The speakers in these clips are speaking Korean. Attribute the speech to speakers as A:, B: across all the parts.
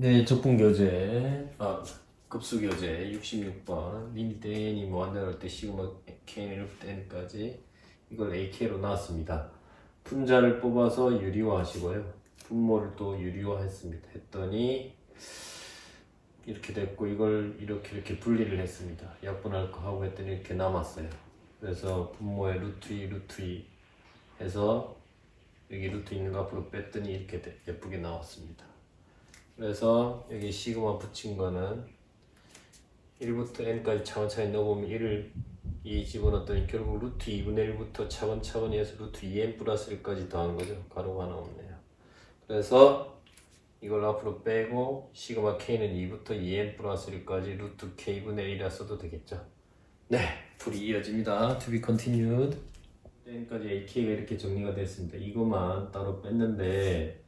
A: 네, 적분 교재, 아, 급수 교재 66번 리미트 n이 무한대로 때 시그마 k는 1n까지 이걸 ak로 나왔습니다. 분자를 뽑아서 유리화 하시고요. 분모를 또 유리화 했습니다. 했더니 이렇게 됐고 이걸 이렇게 이렇게 분리를 했습니다. 약분할 거 하고 했더니 이렇게 남았어요. 그래서 분모에 루트 2, 루트 2 해서 여기 루트 있는 거 앞으로 뺐더니 이렇게 돼- 예쁘게 나왔습니다. 그래서 여기 시그마 붙인 거는 1부터 n까지 차근차근 넣어보면 1을 2 집어넣었더니 결국 루트 2분의 1부터 차근차근히 해서 루트 2n 플러스 1까지 더한 거죠. 가로가 하나 없네요. 그래서 이걸 앞으로 빼고 시그마 k는 2부터 2n 플러스 1까지 루트 k분의 1이라 써도 되겠죠. 네, 풀이 이어집니다. To be continued. n까지 ak가 이렇게 정리가 됐습니다. 이것만 따로 뺐는데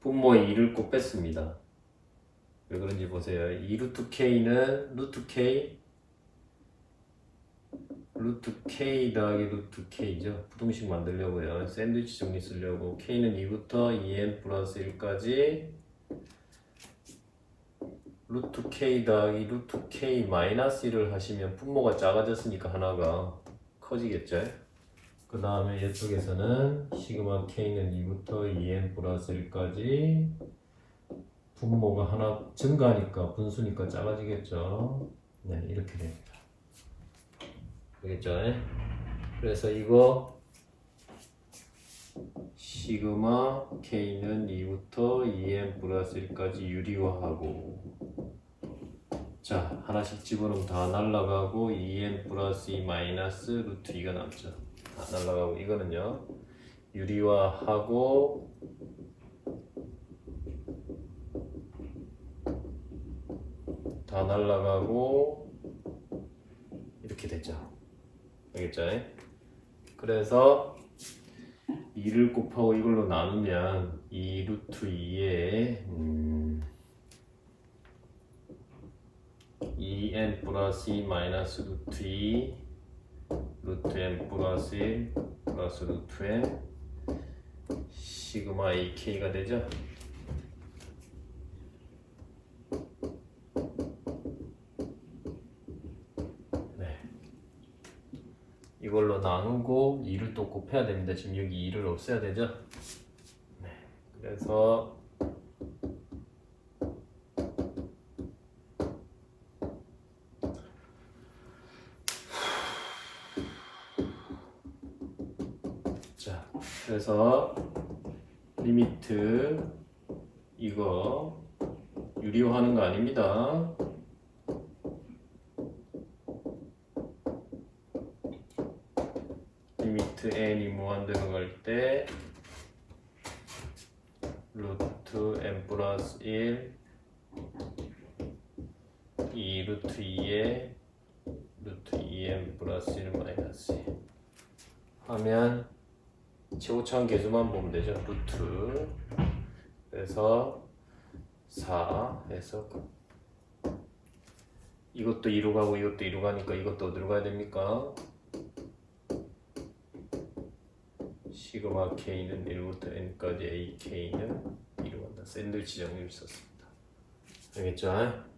A: 분모의 2를 꼭 뺐습니다. 왜 그런지 보세요. 2 루트 k는 루트 k 루트 k 더하기 루트 k죠. 부동식 만들려고요. 샌드위치 정리 쓰려고 k는 2부터 2n 플러스 1까지 루트 k 더하기 루트 k 마이너스 1을 하시면 분모가 작아졌으니까 하나가 커지겠죠. 그 다음에 이쪽에서는 시그마 k는 2부터 2n 플러스 1까지 분모가 하나 증가하니까 분수니까 작아지겠죠. 네, 이렇게 됩니다. 알겠죠? 그래서 이거 시그마 k는 2부터 2n 플러스 1까지 유리화하고 자 하나씩 집어넣으면 다 날라가고 2n 플러스 2 마이너스 루트 2가 남죠. 다 날라가고 이거는요 유리화하고 다 날라가고 이렇게 되죠. 알겠죠? 그래서 2를 곱하고 이걸로 나누면 2 루트 2에 음, 2n 플러스 2 마이너스 루트 2 루트 n 플러스 1 플러스 루트 n 시그마 ak가 되죠? 네. 이걸로 나누고 2를 또 곱해야 됩니다. 지금 여기 2를 없애야 되죠? 네. 그래서 자, 그래서 리미트 이거 유리화하는 거 아닙니다. 리미트 n이 무한대로 갈때 루트 n 플러스 1 2 루트 2에 루트 2n 플러스 1 마이너스 1 하면 최고차원 계수만 보면 되죠 루트. 그래서 4 해서 이것도 2로 가고 이것도 2로 가니까 이것도 어디로 가야 됩니까? 시그마 k는 1부터 n까지 ak는 2로 간다. 샌드위치 정리를 썼습니다. 알겠죠?